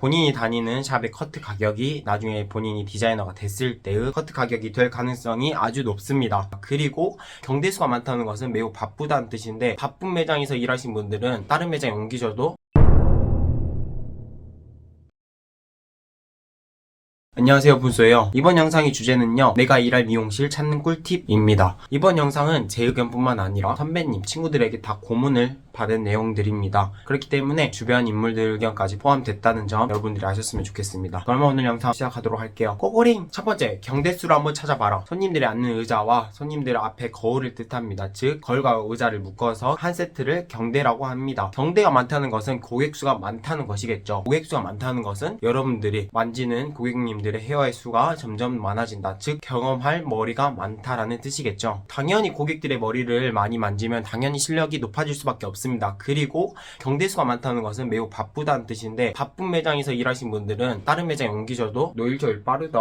본인이 다니는 샵의 커트 가격이 나중에 본인이 디자이너가 됐을 때의 커트 가격이 될 가능성이 아주 높습니다. 그리고 경대수가 많다는 것은 매우 바쁘다는 뜻인데 바쁜 매장에서 일하신 분들은 다른 매장에 옮기셔도 안녕하세요 분소예요 이번 영상의 주제는요 내가 일할 미용실 찾는 꿀팁입니다 이번 영상은 제 의견뿐만 아니라 선배님 친구들에게 다 고문을 받은 내용들입니다. 그렇기 때문에 주변 인물들 의견까지 포함됐다는 점 여러분들이 아셨으면 좋겠습니다. 그러면 오늘 영상 시작하도록 할게요. 꼬꼬링 첫 번째 경대수를 한번 찾아봐라. 손님들이 앉는 의자와 손님들 앞에 거울을 뜻합니다. 즉 거울과 의자를 묶어서 한 세트를 경대라고 합니다. 경대가 많다는 것은 고객 수가 많다는 것이겠죠. 고객 수가 많다는 것은 여러분들이 만지는 고객님들의 헤어의 수가 점점 많아진다. 즉 경험할 머리가 많다라는 뜻이겠죠. 당연히 고객들의 머리를 많이 만지면 당연히 실력이 높아질 수밖에 없습니다. 그리고 경대수가 많다는 것은 매우 바쁘다는 뜻인데 바쁜 매장에서 일하신 분들은 다른 매장에 옮기셔도 노일조일 빠르다.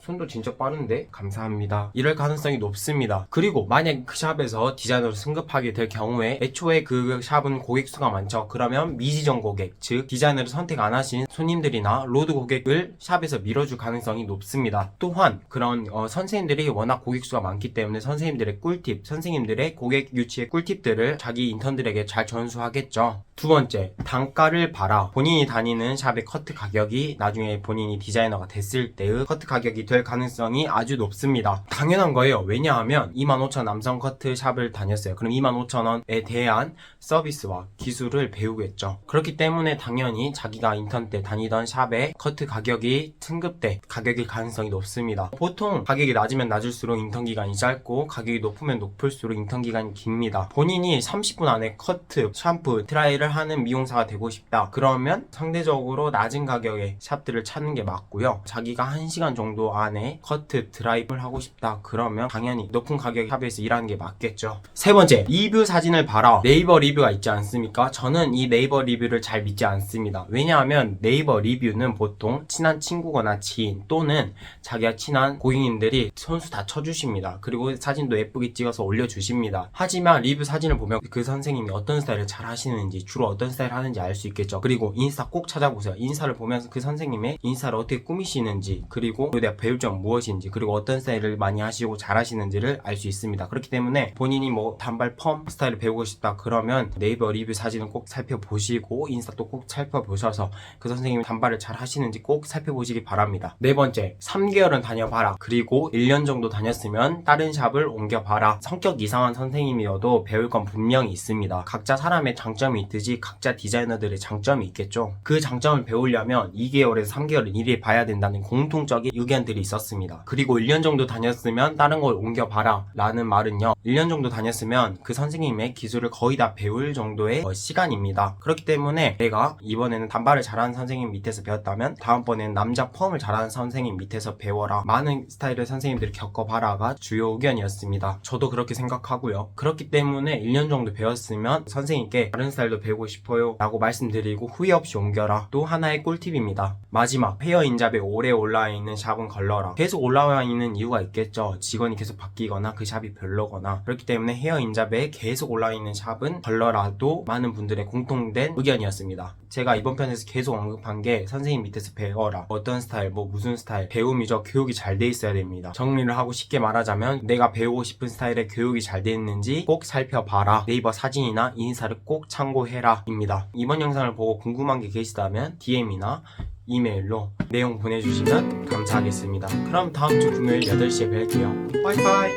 손도 진짜 빠른데? 감사합니다. 이럴 가능성이 높습니다. 그리고 만약 그 샵에서 디자이너로 승급하게 될 경우에 애초에 그 샵은 고객 수가 많죠. 그러면 미지정 고객, 즉 디자이너를 선택 안 하신 손님들이나 로드 고객을 샵에서 밀어줄 가능성이 높습니다. 또한 그런 어, 선생님들이 워낙 고객 수가 많기 때문에 선생님들의 꿀팁, 선생님들의 고객 유치의 꿀팁들을 자기 인턴들에게 잘 전수하겠죠. 두 번째, 단가를 봐라. 본인이 다니는 샵의 커트 가격이 나중에 본인이 디자이너가 됐을 때의 커트 가격이 될 가능성이 아주 높습니다. 당연한 거예요. 왜냐하면 25,000 남성 커트 샵을 다녔어요. 그럼 25,000원에 대한 서비스와 기술을 배우겠죠. 그렇기 때문에 당연히 자기가 인턴 때 다니던 샵의 커트 가격이 승급 때 가격일 가능성이 높습니다. 보통 가격이 낮으면 낮을수록 인턴 기간이 짧고 가격이 높으면 높을수록 인턴 기간이 깁니다. 본인이 30분 안에 커트, 샴푸, 드라이를 하는 미용사가 되고 싶다. 그러면 상대적으로 낮은 가격의 샵들을 찾는 게 맞고요. 자기가 1시간 정도 안에 커트, 드라이를 하고 싶다. 그러면 당연히 높은 가격의 샵에서 일하는 게 맞겠죠. 세 번째, 리뷰 사진을 봐라. 네이버 리뷰가 있지 않습니까? 저는 이 네이버 리뷰를 잘 믿지 않습니다. 왜냐하면 네이버 리뷰는 보통 친한 친구거나 지인 또는 자기가 친한 고객님들이 손수 다 쳐주십니다. 그리고 사진도 예쁘게 찍어서 올려주십니다. 하지만 리뷰 사진을 보면 그 선생님이 어떤 스타일을 잘 하시는지 주로 어떤 스타일 하는지 알 수 있겠죠. 그리고 인스타 꼭 찾아보세요. 인스타를 보면서 그 선생님의 인스타를 어떻게 꾸미시는지 그리고 내가 배울 점 무엇인지 그리고 어떤 스타일을 많이 하시고 잘 하시는지를 알 수 있습니다. 그렇기 때문에 본인이 뭐 단발 펌 스타일을 배우고 싶다 그러면 네이버 리뷰 사진을 꼭 살펴보시고 인스타도 꼭 살펴보셔서 그 선생님이 단발을 잘 하시는지 꼭 살펴보시기 바랍니다. 네 번째, 3개월은 다녀봐라. 그리고 1년 정도 다녔으면 다른 샵을 옮겨봐라. 성격 이상한 선생님이어도 배울 건 분명히 있습니다. 각자 사람의 장점이 있듯이 각자 디자이너들의 장점이 있겠죠. 그 장점을 배우려면 2개월에서 3개월은 일해 봐야 된다는 공통적인 의견들이 있었습니다. 그리고 1년 정도 다녔으면 다른 걸 옮겨봐라. 라는 말은요. 1년 정도 다녔으면 그 선생님의 기술을 거의 다 배울 정도의 어, 시간입니다. 그렇기 때문에 내가 이번에는 단발을 잘하는 선생님 밑에서 배웠다면 다음번에는 남자 펌을 잘하는 선생님 밑에서 배워라. 많은 스타일의 선생님들을 겪어봐라가 주요 의견이었습니다. 저도 그렇게 생각하고요. 그렇기 때문에 1년 정도 배웠으면 선생님께 다른 스타일도 배우 고 싶어요. 라고 말씀드리고 후회 없이 옮겨라. 또 하나의 꿀팁입니다. 마지막 헤어 인잡에 오래 올라와 있는 샵은 걸러라. 계속 올라와 있는 이유가 있겠죠. 직원이 계속 바뀌거나 그 샵이 별로거나 그렇기 때문에 헤어 인잡에 계속 올라와 있는 샵은 걸러라도 많은 분들의 공통된 의견이었습니다. 제가 이번 편에서 계속 언급한 게 선생님 밑에서 배워라. 어떤 스타일, 뭐 무슨 스타일, 배움이죠. 교육이 잘 돼 있어야 됩니다. 정리를 하고 쉽게 말하자면 내가 배우고 싶은 스타일의 교육이 잘 돼 있는지 꼭 살펴봐라. 네이버 사진이나 인스타를 꼭 참고 해라. 입니다. 이번 영상을 보고 궁금한 게 계시다면 DM이나 이메일로 내용 보내주시면 감사하겠습니다. 그럼 다음 주 금요일 8시에 뵐게요. 바이바이.